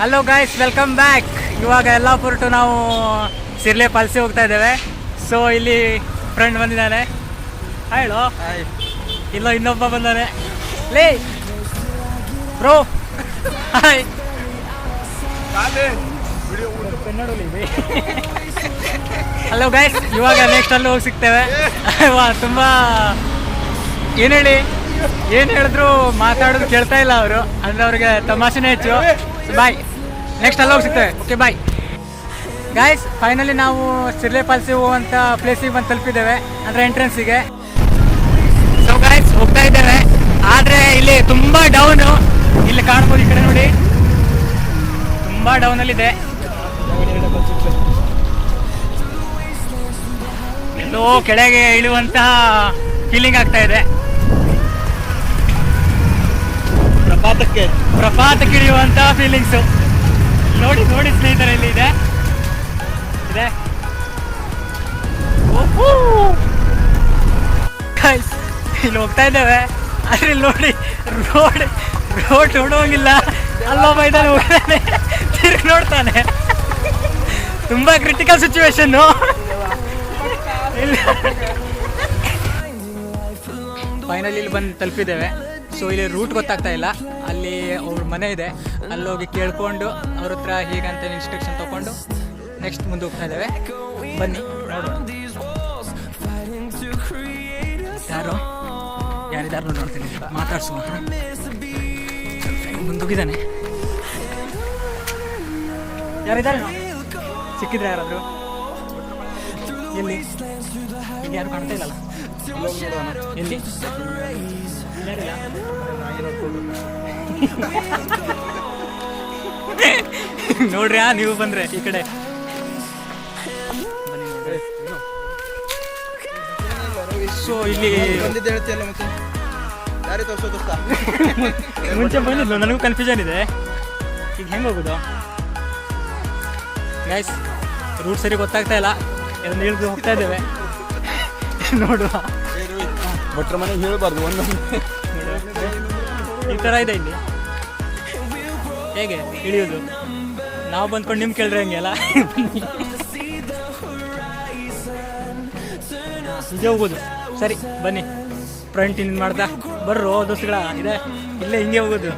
Hello guys welcome back ಇವಾಗ ಎಲ್ಲ to ನಾವು ಸಿರ್ಲೆ ಪಲ್ಸಿ ಹೋಗ್ತಾ ಇದ್ದೇವೆ. ಸೊ ಇಲ್ಲಿ ಫ್ರೆಂಡ್ ಬಂದಿದ್ದಾನೆ. ಹೇಳು ಇಲ್ಲ ಇನ್ನೊಬ್ಬ ಬಂದಾನೆ. ಲೇ! ಬ್ರೋ ಹಾಯ್ ಹಲೋ ಗಾಯ್ಸ್ ಇವಾಗ ನೆಕ್ಸ್ಟ್ ಅಲ್ಲಿ ಹೋಗಿ ಸಿಗ್ತೇವೆ. ವಾ ತುಂಬ ಏನು ಹೇಳಿ? ಏನು ಹೇಳಿದ್ರು ಮಾತಾಡೋದು ಕೇಳ್ತಾ ಇಲ್ಲ ಅವರು. ಅಂದರೆ ಅವ್ರಿಗೆ ತಮಾಷೆನೇ ಹೆಚ್ಚು. ಬಾಯ್ ನೆಕ್ಸ್ಟ್ ಅಲ್ಲಿ ಹೋಗಿ ಸಿಗ್ತೇವೆ ಓಕೆ ಬಾಯ್ ಗಾಯ್ಸ್ ಫೈನಲಿ ನಾವು ಸಿರ್ಲೆ ಪಾಲ್ಸಿ ಹೋಗುವಂಥ ಪ್ಲೇಸಿಗೆ ಬಂದು ತಲುಪಿದ್ದೇವೆ. ಅಂದರೆ ಎಂಟ್ರೆನ್ಸಿಗೆ ಸೊ ಗಾಯ್ಸ್ ಹೋಗ್ತಾ ಇದ್ದೇವೆ. ಆದರೆ ಇಲ್ಲಿ ತುಂಬ ಡೌನು ಇಲ್ಲಿ ಕಾಣ್ಬೋದು ಈ ಕಡೆ ನೋಡಿ. ತುಂಬ ಡೌನಲ್ಲಿದೆ ಎಲ್ಲೋ ಕೆಳಗೆ ಇಳುವಂತಹ ಫೀಲಿಂಗ್ ಆಗ್ತಾ ಇದೆ. ಪ್ರಪಾತಕ್ಕೆ ಪ್ರಪಾತಕ್ಕೆ ಇಳಿಯುವಂತಹ ಫೀಲಿಂಗ್ಸು ನೋಡಿ ನೋಡಿ ಸ್ನೇಹಿತರೆ, ಇಲ್ಲಿ ಇದೆ. ಇದೆ. ಇಲ್ಲಿ ಹೋಗ್ತಾ ಇದ್ದೇವೆ. ಆದ್ರೆ ಇಲ್ಲಿ ನೋಡಿ ರೋಡ್ ರೋಡ್ ನೋಡೋಂಗಿಲ್ಲ ಅಲ್ಲೋ ಮೈದಾನ ಹೋಗ್ತಾನೆ. ತಿರ್ಗ ನೋಡ್ತಾನೆ. ತುಂಬಾ ಕ್ರಿಟಿಕಲ್ ಸಿಚುವೇಶನ್ನು ಫೈನಲಿ ಇಲ್ಲಿ ಬಂದು ತಲುಪಿದ್ದೇವೆ. ಸೊ ಇಲ್ಲಿ ರೂಟ್ ಗೊತ್ತಾಗ್ತಾ ಇಲ್ಲ. ಅಲ್ಲಿ ಅವ್ರ ಮನೆ ಇದೆ. ಅಲ್ಲಿ ಹೋಗಿ ಕೇಳ್ಕೊಂಡು ಅವ್ರ ಹತ್ರ ಹೀಗಂತ ಇನ್ಸ್ಟ್ರಕ್ಷನ್ ತಗೊಂಡು ನೆಕ್ಸ್ಟ್ ಮುಂದೆ ಹೋಗ್ತಾ ಇದ್ದೇವೆ. ಬನ್ನಿ ಯಾರು? ಯಾರಿದಾರು ನೋಡ್ತೀನಿ. ಮಾತಾಡ್ಸುವ ಮುಂದೋಗಿದ್ದಾನೆ. ಯಾರಿದ್ದಾರೆ ಸಿಕ್ಕಿದ್ರೆ ಯಾರಾದರೂ? ಎಲ್ಲಿ? ಯಾರು ಕಾಣ್ತಾ ಇಲ್ಲಲ್ಲ? ಎಲ್ಲಿ? ನೋಡ್ರಿ ಆ ನೀವು ಬಂದ್ರೆ ಈ ಕಡೆ. ಸೊ ಇಲ್ಲಿ ಮುಂಚೆ ಬಂದಿದ್ಲು ನನಗೂ ಕನ್ಫ್ಯೂಷನ್ ಇದೆ. ಈಗ ಹೆಂಗೆ ಹೋಗೋದು? ಗೈಸ್ ರೂಟ್ ಸರಿ ಗೊತ್ತಾಗ್ತಾ ಇಲ್ಲ. ಎಲ್ಲ ಇಳಿದು ಹೋಗ್ತಾ ಇದ್ದೇವೆ. ನೋಡುವ. ಭಟ್ರ ಮನೆಗೆ ಹೇಳಬಾರ್ದು ಒಂದೊಂದು. ಈ ಥರ ಇದೆ ಇಲ್ಲಿ. ಹೇಗೆ ಇಳಿಯೋದು ನಾವು ಬಂದ್ಕೊಂಡು ನಿಮ್ಗೆ ಕೇಳಿದ್ರೆ ಹಂಗೆ ಅಲ್ಲ? ನಿಜ ಹೋಗೋದು. ಸರಿ ಬನ್ನಿ. ಫ್ರಂಟ್ ಇನ್ ಮಾಡ್ತಾ. ಬರ್ರು ದೋಸ್ತುಗಳ ಇದೆ. ಇಲ್ಲೇ ಹಿಂಗೆ ಹೋಗೋದು.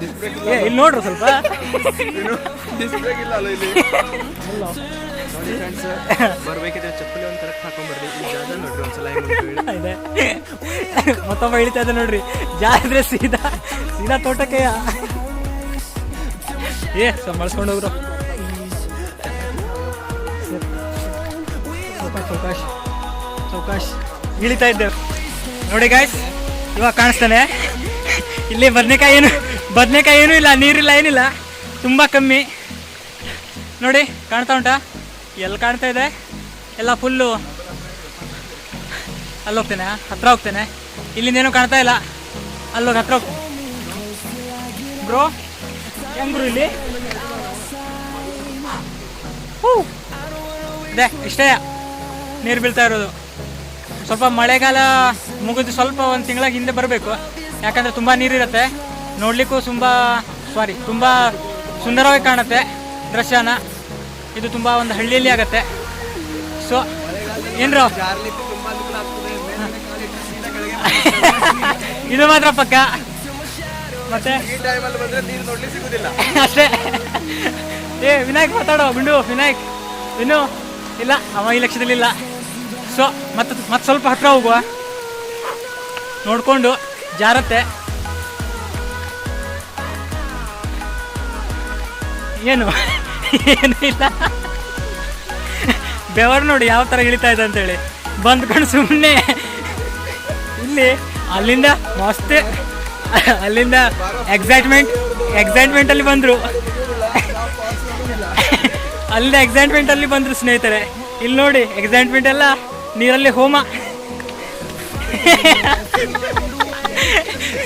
ಏ ಇಲ್ಲಿ ನೋಡ್ರಿ ಸ್ವಲ್ಪ. ನೋಡಿ ಫ್ರೆಂಡ್ಸ್ ಬರ್ಬೇಕಿದ್ರೆ ಚಪ್ಪಲಿ ಒಂದು ಕರೆಕ್ಟ್ ಹಾಕೊಂಡ್ ಬರ್ರಿ ಈ ಜಾಗ ನೋಡ್ರಿ, ಒಂದ್ಸಲ ಇದೆ. ಮತ್ತೊಬ್ಬ ಇಳಿತಾ ಇದೆ ನೋಡ್ರಿ. ಜಾತ್ರೆ ಸೀದಾ ಸೀದಾ ತೋಟಕ್ಕೆ ಏ ಸಂಬಳ್ಸ್ಕೊಂಡು ಹೋಗ್ರು. ಚೌಕಾಶ್ ಚೌಕಾಶ್ ಇಳಿತಾ ಇದ್ದೇವೆ ನೋಡಿ ಗಾಯ್ಸ್ ಇವಾಗ ಕಾಣಿಸ್ತಾನೆ. ಇಲ್ಲಿ ಬದನೆಕಾಯಿ ಏನು, ಬದನೆಕಾಯಿ ಏನೂ ಇಲ್ಲ, ನೀರಿಲ್ಲ, ಏನಿಲ್ಲ. ತುಂಬ ಕಮ್ಮಿ. ನೋಡಿ, ಕಾಣ್ತಾ ಉಂಟಾ? ಎಲ್ಲಿ ಕಾಣ್ತಾ ಇದೆ? ಎಲ್ಲ ಫುಲ್ಲು. ಅಲ್ಲಿ ಹೋಗ್ತೇನೆ ಹತ್ರ ಹೋಗ್ತೇನೆ. ಇಲ್ಲಿಂದ ಏನೂ ಕಾಣ್ತಾ ಇಲ್ಲ. ಅಲ್ಲೋಗಿ ಹತ್ರ ಹೋಗ್ತೇನೆ ಬ್ರೋ ಹೆಂಗ್ರು ಇಲ್ಲಿ? ಹೂ. ಅದೇ ಇಷ್ಟೇ. ನೀರು ಬೀಳ್ತಾ ಇರೋದು. ಸ್ವಲ್ಪ ಮಳೆಗಾಲ ಮುಗಿದು ಸ್ವಲ್ಪ ಒಂದು ತಿಂಗಳ ಹಿಂದೆ ಬರಬೇಕು. ಯಾಕಂದರೆ ತುಂಬ ನೀರಿರುತ್ತೆ. ನೋಡಲಿಕ್ಕೂ ತುಂಬ ಸಾರಿ ತುಂಬ ಸುಂದರವಾಗಿ ಕಾಣುತ್ತೆ ದೃಶ್ಯನ. ಇದು ತುಂಬ ಒಂದು ಹಳ್ಳಿಯಲ್ಲಿ ಆಗುತ್ತೆ. ಸೊ ಏನ್ರ? ಇದು ಮಾತ್ರ ಪಕ್ಕ. ಮತ್ತೆ? ಅಷ್ಟೇ. ಏ, ವಿನಾಯಕ್ ಮಾತಾಡೋ, ಬಿಂಡು, ವಿನಾಯಕ್. ಇನ್ನು ಇಲ್ಲ, ಅವ ಈ ಲಕ್ಷದಲ್ಲಿ ಇಲ್ಲ. ಸೊ ಮತ್ತೆ ಮತ್ತೆ ಸ್ವಲ್ಪ ಹತ್ರ ಹೋಗುವ. ನೋಡಿಕೊಂಡು ಜಾರತ್ತೆ. ಏನು? ಏನು ಇಲ್ಲ ಬೆವರು ನೋಡಿ ಯಾವ ಥರ ಇಳಿತಾ ಇದೆ ಅಂತೇಳಿ ಬಂದ್ಕೊಂಡು ಸುಮ್ಮನೆ ಇಲ್ಲಿ, ಅಲ್ಲಿಂದ ಮಸ್ತ್. ಅಲ್ಲಿಂದ ಎಕ್ಸೈಟ್ಮೆಂಟ್ ಎಕ್ಸೈಟ್ಮೆಂಟಲ್ಲಿ ಬಂದರು. ಅಲ್ಲಿಂದ ಎಕ್ಸೈಟ್ಮೆಂಟಲ್ಲಿ ಬಂದ್ರು ಸ್ನೇಹಿತರೆ. ಇಲ್ಲಿ ನೋಡಿ ಎಕ್ಸೈಟ್ಮೆಂಟ್ ಎಲ್ಲ ನೀರಲ್ಲಿ ಹೋಮ.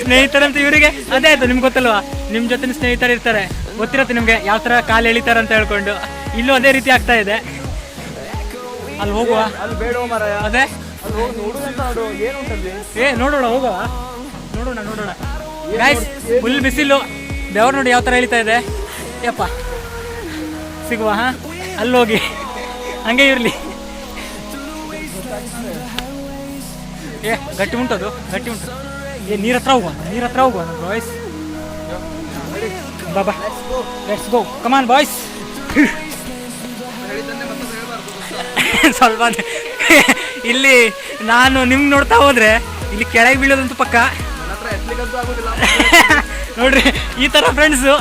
ಸ್ನೇಹಿತರಂತ ಇವರಿಗೆ, ಅದೇ ಆಯ್ತು, ನಿಮ್ಗೆ ಗೊತ್ತಲ್ವಾ? ನಿಮ್ಮ ಜೊತೆ ಸ್ನೇಹಿತರು ಇರ್ತಾರೆ ಗೊತ್ತಿರತ್ತೆ ನಿಮ್ಗೆ ಯಾವ ತರ ಕಾಲು ಎಳಿತಾರ ಅಂತ ಹೇಳ್ಕೊಂಡು. ಇಲ್ಲೂ ಅದೇ ರೀತಿ ಆಗ್ತಾ ಇದೆ. ಅಲ್ಲಿ ಹೋಗುವ. ಅಲ್ಲಿ ಬೇಡ ಅದೇ. ಏ ನೋಡೋಣ ಹೋಗುವ. ನೋಡೋಣ ನೋಡೋಣ. ಗಾಯ್ಸ್ ಫುಲ್ ಬಿಸಿಲು. ಬೆವರು ನೋಡಿ ಯಾವ ಥರ ಎಳಿತಾ ಇದೆ. ಯಪ್ಪ. ಸಿಗುವ ಹಾ? ಅಲ್ಲಿ ಹೋಗಿ. ಹಂಗೆ ಇರಲಿ. ಏ ಗಟ್ಟಿ ಉಂಟದು ಗಟ್ಟಿ ಉಂಟು. ಏ ನೀರತ್ರ ಹೋಗುವ ನೀರ ಹತ್ರ ಹೋಗುವ boys Baba let's go come on boys ಸ್ವಲ್ಪ ಇಲ್ಲಿ ನಾನು ನಿಮ್ಗೆ ನೋಡ್ತಾ ಹೋದ್ರೆ ಇಲ್ಲಿ ಕೆಳಗೆ ಬೀಳೋದಂತೂ ಪಕ್ಕ. ನೋಡ್ರಿ ಈ ಥರ ಫ್ರೆಂಡ್ಸು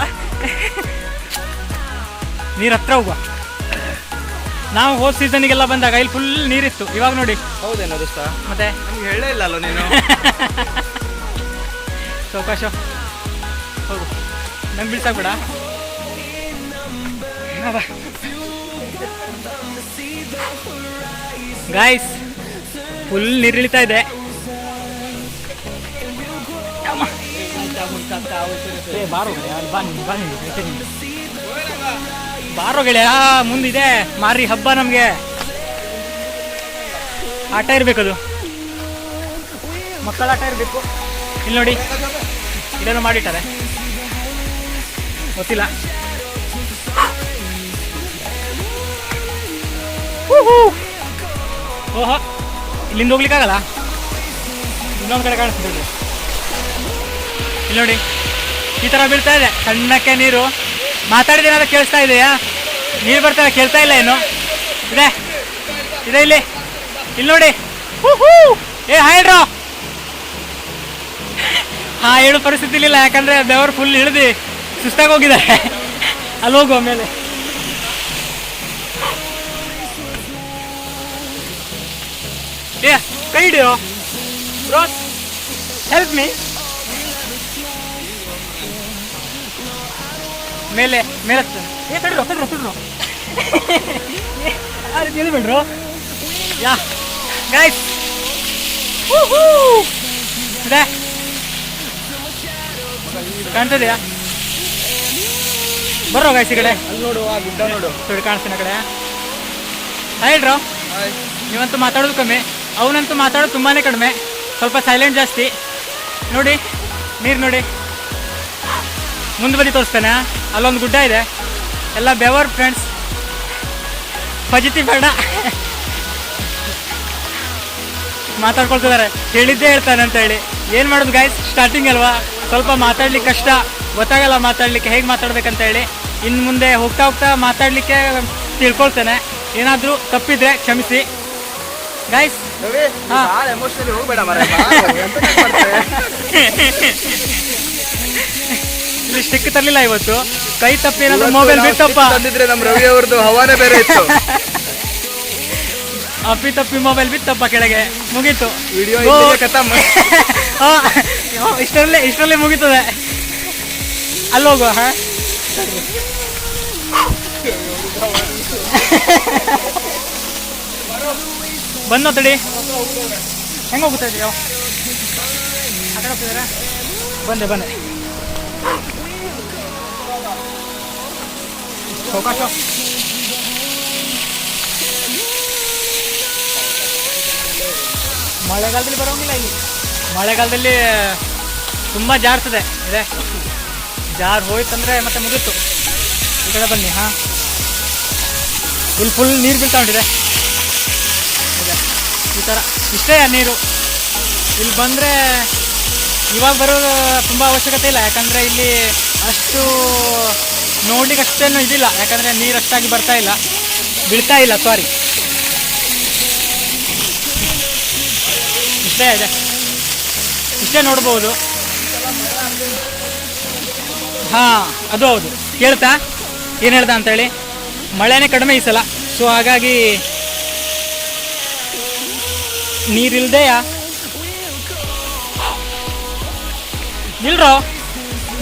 ನೀರು ಹತ್ರ ಹೋಗುವ. ನಾವು ಹೋದ ಸೀಸನಿಗೆಲ್ಲ ಬಂದಾಗ ಇಲ್ಲಿ ಫುಲ್ ನೀರಿತ್ತು. ಇವಾಗ ನೋಡಿ. ಹೌದೇನೋ ದೋಸ್ತ? ಮತ್ತೆ? ನಮ್ಗೆ ಹೇಳೇ ಇಲ್ಲ ಅಲ್ಲ ನೀನು? ಸೌಕಾಶ. ಹೋಗು. ನಂಗೆ ಬೀಳ್ಸಾಕ್ಬೇಡ ಗಾಯ್ಸ್ ಫುಲ್ ನೀರಿಳಿತಾ ಇದೆ. ಬಾರೋ ಗೆಳೆಯ ಮುಂದಿದೆ. ಮಾರಿ ಹಬ್ಬ ನಮಗೆ. ಆಟ ಇರಬೇಕದು. ಮಕ್ಕಳ ಆಟ ಇರಬೇಕು. ಇಲ್ಲಿ ನೋಡಿ, ಇದನ್ನು ಮಾಡಿಟ್ಟಾರೆ. ಗೊತ್ತಿಲ್ಲ. ಓಹೋ, ಇಲ್ಲಿಂದ ಹೋಗ್ಲಿಕ್ಕಾಗಲ್ಲ? ಇನ್ನೊಂದು ಕಡೆ ಕಾಣಿಸ್ತಿದೆ ನೋಡಿ. ಇಲ್ಲಿ ನೋಡಿ, ಈ ಥರ ಬೀಳ್ತಾ ಇದೆ. ಸಣ್ಣಕ್ಕೆ ನೀರು. ಮಾತಾಡಿದ್ರೆ ಕೇಳಿಸ್ತಾ ಇದೆಯಾ? ನೀರು ಬರ್ತಾರೆ ಕೇಳ್ತಾ ಇಲ್ಲ ಏನು ಇದೆ. ಇದೆ ಇಲ್ಲಿ. ಇಲ್ಲಿ ನೋಡಿ. ಏ ಹಾಯ್ಡ್ರೋ ಹಾ ಹೇಳು ಪರಿಸ್ಥಿತಿ ಇಲ್ಲ ಯಾಕಂದ್ರೆ ಬೆವರು ಫುಲ್ ಇಳಿದು ಸುಸ್ತಾಗಿ ಹೋಗಿದ್ದಾರೆ. ಅಲ್ಲಿ ಹೋಗುವ ಮೇಲೆ ಕೈ ಹಿಡಿಯೋ ಹೆಲ್ಪ್ ಮೀ ಮೇಲೆ ಮೇಲೆ. ಏ ತಡ್ರೋ ತಡ್ರೋ ತಡ್ರೋ ಅರೆ ತಿಳಿಬೇಡ್ರು ಯಾ ಗೈಸ್ ಇದೆ. ಕಾಣ್ತದೆಯಾ? ಬರೋ ಗೈಸ್ ಈ ಕಡೆ. ಅಲ್ಲಿ ನೋಡು ಆ ಗುಡ್ಡ ನೋಡು. ನೋಡಿ ಕಾಣಿಸ್ತೀನಿ ಆ ಕಡೆ. ಹೇಳ್ರೋ ನೀವಂತೂ ಮಾತಾಡೋದು ಕಮ್ಮಿ. ಅವನಂತೂ ಮಾತಾಡೋದು ತುಂಬಾ ಕಡಿಮೆ. ಸ್ವಲ್ಪ ಸೈಲೆಂಟ್ ಜಾಸ್ತಿ. ನೋಡಿ, ನೀರು ನೋಡಿ. ಮುಂದೆ ಬದಿ ತೋರಿಸ್ತಾನೆ. ಅಲ್ಲೊಂದು ಗುಡ್ಡ ಇದೆ. ಎಲ್ಲ ಬೆವರ್ ಫ್ರೆಂಡ್ಸ್. ಫಜಿತಿ ಬೇಡ. ಮಾತಾಡ್ಕೊಳ್ತಿದ್ದಾರೆ. ಹೇಳಿದ್ದೇ ಹೇಳ್ತಾನೆ ಅಂತ ಹೇಳಿ. ಏನು ಮಾಡೋದು ಗಾಯ್ಸ್ ಸ್ಟಾರ್ಟಿಂಗ್ ಅಲ್ವಾ? ಸ್ವಲ್ಪ ಮಾತಾಡ್ಲಿಕ್ಕೆ ಕಷ್ಟ. ಗೊತ್ತಾಗಲ್ಲ ಮಾತಾಡ್ಲಿಕ್ಕೆ. ಹೇಗೆ ಮಾತಾಡ್ಬೇಕಂತ ಹೇಳಿ. ಇನ್ನು ಮುಂದೆ ಹೋಗ್ತಾ ಹೋಗ್ತಾ ಮಾತಾಡಲಿಕ್ಕೆ ತಿಳ್ಕೊಳ್ತೇನೆ. ಏನಾದರೂ ತಪ್ಪಿದ್ರೆ ಕ್ಷಮಿಸಿ. ಗಾಯ್ಸ್ ರವಿ ಹಾ. ಭಾಳ ಎಮೋಷನಲಿ ಹೋಗ್ಬೇಡ ಮರ ಇಲ್ಲಿ ಸ್ಟಿಕ್ ತರಲಿಲ್ಲ ಇವತ್ತು. ಕೈ ತಪ್ಪಿ ಏನಾದ್ರು ಮೊಬೈಲ್ ಬಿತ್ತಪ್ಪ. ತಂದಿದ್ರೆ ನಮ್ಮ ರವಿ ಅವ್ರದ್ದು ಹವಾನೇ ಬೇರೆ ಇತ್ತು. ಅಪ್ಪಿ ತಪ್ಪಿ ಮೊಬೈಲ್ ಬಿತ್ತಪ್ಪ ಕೆಳಗೆ. ಮುಗೀತು. ವಿಡಿಯೋ ಇಷ್ಟರಲ್ಲೇ ಇಷ್ಟರಲ್ಲೇ ಮುಗೀತದೆ. ಅಲ್ಲಿ ಹೋಗುವ ಹಾ? ಬಂದೋ ತಡಿ. ಹೆಂಗೆ ಹೋಗ್ತಾ ಇದೆಯೋ? ಆ ಬಂದೆ ಬಂದೆ ಮಳೆಗಾಲದಲ್ಲಿ ಬರೋಂಗಿಲ್ಲ ಇಲ್ಲಿ. ಮಳೆಗಾಲದಲ್ಲಿ ತುಂಬ ಜಾರ್ತದೆ ಇದೆ. ಜಾರ್ ಹೋಯ್ತಂದ್ರೆ ಮತ್ತೆ ಮುಗೀತು. ಈ ಕಡೆ ಬನ್ನಿ, ಹಾಂ. ಇಲ್ಲಿ ಫುಲ್ ನೀರು ಬೀಳ್ತಾ ಉಂಟಿದೆ. ಈ ಥರ ಇಷ್ಟೇ ನೀರು ಇಲ್ಲಿ ಬಂದರೆ ಇವಾಗ ಬರೋದು ತುಂಬ ಅವಶ್ಯಕತೆ ಇಲ್ಲ. ಯಾಕಂದರೆ ಇಲ್ಲಿ ಅಷ್ಟು ನೋಡ್ಲಿಕ್ಕೆ ಅಷ್ಟೇನು ಇದಿಲ್ಲ. ಯಾಕಂದರೆ ನೀರು ಅಷ್ಟಾಗಿ ಬರ್ತಾ ಇಲ್ಲ. ಬೀಳ್ತಾ ಇಲ್ಲ ಸಾರಿ ಇಷ್ಟೇ ಇದೆ. ಇಷ್ಟೇ ನೋಡ್ಬೋದು. ಹಾಂ, ಅದು ಹೌದು. ಕೇಳ್ತಾ? ಏನು ಹೇಳ್ದ ಅಂತೇಳಿ? ಮಳೆನೇ ಕಡಿಮೆ ಈ ಸಲ. ಸೊ ಹಾಗಾಗಿ ನೀರಿಲ್ದೆಯಾ ನಿಲ್ರೋ.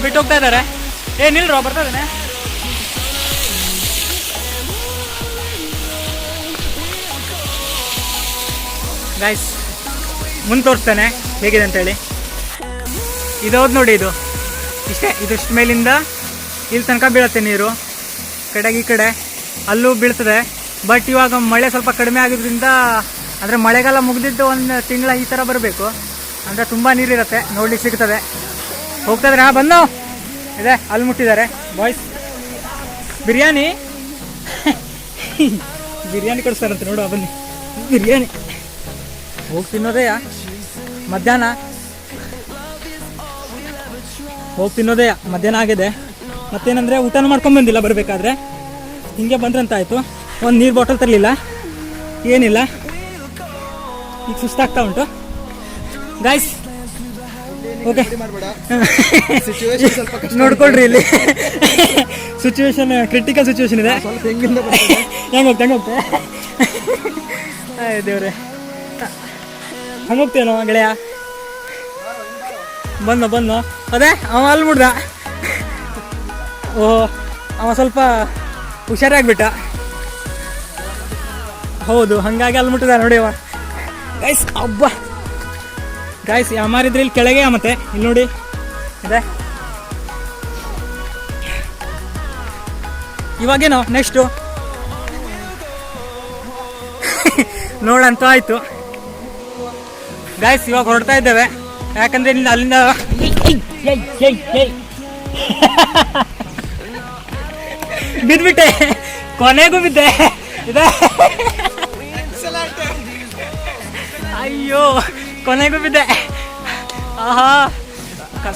ಬಿಟ್ಟು ಹೋಗ್ತಾ ಇದ್ದಾರೆ ಏ, ನಿಲ್ರೋ, ಬರ್ತಾ ಇದ್ದಾನೆ. ಗೈಸ್ ಮುಂದೆ ತೋರಿಸ್ತಾನೆ. ಹೇಗಿದೆ ಅಂತೇಳಿ. ಇದೌದು ನೋಡಿ ಇದು. ಇಷ್ಟೇ, ಇದಿಷ್ಟು ಮೇಲಿಂದ ಇಲ್ಲಿ ತನಕ ಬೀಳುತ್ತೆ ನೀರು. ಕಡೆಗೆ ಈ ಕಡೆ. ಅಲ್ಲೂ ಬೀಳ್ತದೆ. ಬಟ್ ಇವಾಗ ಮಳೆ ಸ್ವಲ್ಪ ಕಡಿಮೆ ಆಗಿದ್ರಿಂದ ಅಂದರೆ ಮಳೆಗಾಲ ಮುಗಿದಿದ್ದು ಒಂದು ತಿಂಗಳ ಈ ಥರ ಬರಬೇಕು. ಅಂದರೆ ತುಂಬ ನೀರಿರುತ್ತೆ ನೋಡ್ಲಿಕ್ಕೆ ಸಿಗ್ತದೆ. ಹೋಗ್ತಾ ಇದ್ರೆ ಹಾಂ, ಬಂದು. ಇದೆ ಅಲ್ಲಿ ಮುಟ್ಟಿದ್ದಾರೆ. ಬಾಯ್ಸ್ ಬಿರಿಯಾನಿ. ಬಿರಿಯಾನಿ ಕೊಡಿಸ್ತಾರಂತೆ ನೋಡು ಬನ್ನಿ. ಬಿರಿಯಾನಿ. ಹೋಗಿ ತಿನ್ನೋದೇ ಮಧ್ಯಾಹ್ನ. ಹೋಗಿ ತಿನ್ನೋದೇ ಮಧ್ಯಾಹ್ನ ಆಗಿದೆ. ಮತ್ತೇನಂದರೆ, ಊಟನೂ ಮಾಡ್ಕೊಂಡು ಬಂದಿಲ್ಲ, ಬರಬೇಕಾದ್ರೆ. ಹಿಂಗೆ ಬಂದ್ರಂತ ಆಯಿತು ಒಂದು ನೀರು ಬಾಟಲ್ ತರಲಿಲ್ಲ. ಏನಿಲ್ಲ. ಈಗ ಸುಸ್ತಾಗ್ತಾ ಉಂಟು. ಗಾಯ್ಸ್ ಓಕೆ ನೋಡ್ಕೊಳ್ರಿ ಇಲ್ಲಿ. ಸಿಚುವೇಶನ್ ಕ್ರಿಟಿಕಲ್ ಸಿಚುವೇಶನ್ ಇದೆ. ಸ್ವಲ್ಪ ಹೆಂಗಿಂದ ಬರ್ತದೆ. ಹೆಂಗೆ ಹೋಗ್ತೆ ಹೆಂಗೆ ಹೋಗ್ತೆ? ಆಯ್ ದೇವ್ರೆ. ಹಂಗೋಗ್ತೇನೋ ಗೆಳೆಯ? ಬಂದ ಬಂದ ಅದೇ ಅವ ಅಲ್ಲಿ ಮುಡ್ದ ಓ ಅವ ಸ್ವಲ್ಪ ಹುಷಾರಾಗ್ಬಿಟ್ಟ. ಹೌದು ಹಂಗಾಗಿ ಅಲ್ಲಿ ಮುಟ್ಟಿದ ನೋಡಿ ಅವ. ಗೈಸ್ ಅಬ್ಬ ಗೈಸ್ ಯಾಮಾರಿದ್ರೆ ಇಲ್ಲಿ ಕೆಳಗೆ ಮತ್ತೆ? ಇಲ್ಲಿ ನೋಡಿ. ಇದೆ. ಇವಾಗೇನು ನೆಕ್ಸ್ಟು ನೋಡಂತೂ ಆಯ್ತು. ಗಾಯ್ಸ್ ಇವಾಗ ಹೊರಡ್ತಾ ಇದ್ದೇವೆ. ಯಾಕಂದ್ರೆ ಇಲ್ಲಿ ಅಲ್ಲಿಂದ ಬಿದ್ಬಿಟ್ಟೆ. ಕೊನೆಗೂ ಬಿದ್ದೆ. ಇದೆ. ಅಯ್ಯೋ ಕೊನೆಗೂ ಬಿದ್ದೆ. ಆಹಾ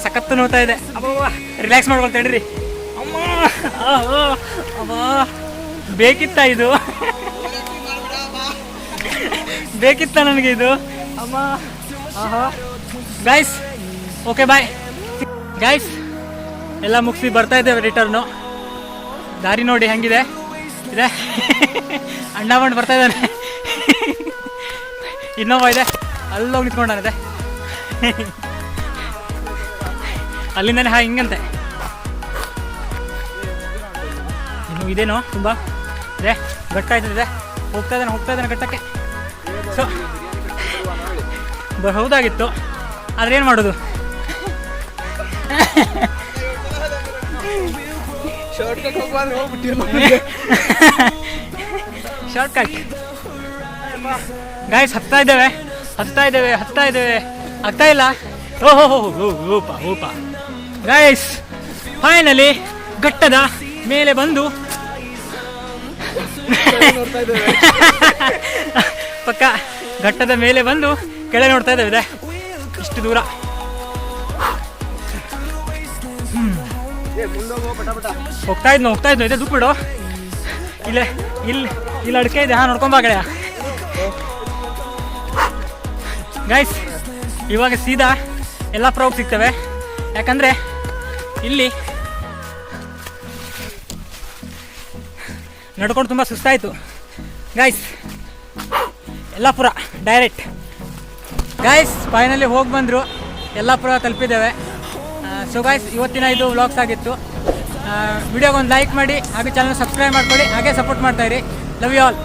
ಸಖತ್ತು ನೋಡ್ತಾ ಇದೆ. ಅಬ್ಬವ್ವ ರಿಲ್ಯಾಕ್ಸ್ ಮಾಡ್ಕೊಳ್ತೇಳ್ರಿ ಅಮ್ಮ ಆಹಾ, ಅಬ್ಬಾ. ಬೇಕಿತ್ತ ಇದು? ಬೇಕಿತ್ತ ನನಗೆ ಇದು? ಅಮ್ಮ ಆಹಾ. ಗೈಸ್ ಓಕೆ ಬಾಯ್ ಗೈಸ್ ಎಲ್ಲ ಮುಗಿಸಿ ಬರ್ತಾ ಇದ್ದೇವೆ ರಿಟರ್ನು ದಾರಿ ನೋಡಿ ಹೆಂಗಿದೆ? ಇದೆ? ಅಣ್ಣ ಬರ್ತಾ ಇದ್ದಾನೆ. ಇನ್ನೋವಾ ಇದೆ. ಅಲ್ಲೋಗಿ ನಿಂತ್ಕೊಂಡಾನಿದೆ ಅಲ್ಲಿಂದನೇ ಹಾ ಹಿಂಗಂತೆ. ಇನ್ನು ಇದೇನೋ ತುಂಬ ಅದೇ ಗಟ್ಟ ಆಯ್ತದೆ ಹೋಗ್ತಾ ಇದ್ದಾನೆ ಹೋಗ್ತಾ ಇದ್ದಾನೆ ಗಟ್ಟಕ್ಕೆ ಸೊ ಹೌದಾಗಿತ್ತು ಆದ್ರೆ ಏನು ಮಾಡೋದು? ಶಾರ್ಟ್ ಕಟ್ ಗಾಯ್ಸ್ ಹತ್ತಾ ಇದ್ದೇವೆ. ಹತ್ತಾ ಇದ್ದೇವೆ ಹತ್ತಾ ಇದ್ದೇವೆ. ಆಗ್ತಾ ಇಲ್ಲ? ಓಹೋ ಓಪ ಓಪ ಗಾಯ್ಸ್ ಫೈನಲಿ ಘಟ್ಟದ ಮೇಲೆ ಬಂದು ಪಕ್ಕ ಘಟ್ಟದ ಮೇಲೆ ಬಂದು ಕೆಳ ನೋಡ್ತಾ ಇದ್ದೇವೆ ಇದೆ. ಇಷ್ಟು ದೂರ. ಹೋಗ್ತಾ ಇದ್ನು ಹೋಗ್ತಾ ಇದ್ನು, ಇದೆ ದುಪ್ಪಿಡು ಇಲ್ಲೇ ಇಲ್ಲಿ ಇಲ್ಲಿ ಅಡಿಕೆ ಇದೆ, ಹಾಂ ನೋಡ್ಕೊಂಬ ಗೆಳೆಯ. ಗೈಸ್ ಇವಾಗ ಸೀದಾ ಎಲ್ಲ ಪ್ರೌಡ್ ಸಿಗ್ತವೆ. ಯಾಕಂದರೆ ಇಲ್ಲಿ ನಡ್ಕೊಂಡು ತುಂಬ ಸುಸ್ತಾಯಿತು. Guys Yellapur direct guys finally ಹೋಗಿ ಬಂದರು. ಯಲ್ಲಾಪುರ ತಲುಪಿದ್ದೇವೆ. ಸೊ ಗೈಸ್ ಇವತ್ತಿನ ಇದು ವ್ಲಾಗ್ಸ್ ಆಗಿತ್ತು. ವಿಡಿಯೋಗೊಂದು ಲೈಕ್ ಮಾಡಿ, ಹಾಗೆ ಚಾನಲ್ ಸಬ್ಸ್ಕ್ರೈಬ್ ಮಾಡ್ಕೊಳ್ಳಿ, ಹಾಗೆ ಸಪೋರ್ಟ್ ಮಾಡ್ತಾಯಿರಿ ಲವ್ ಯು ಆಲ್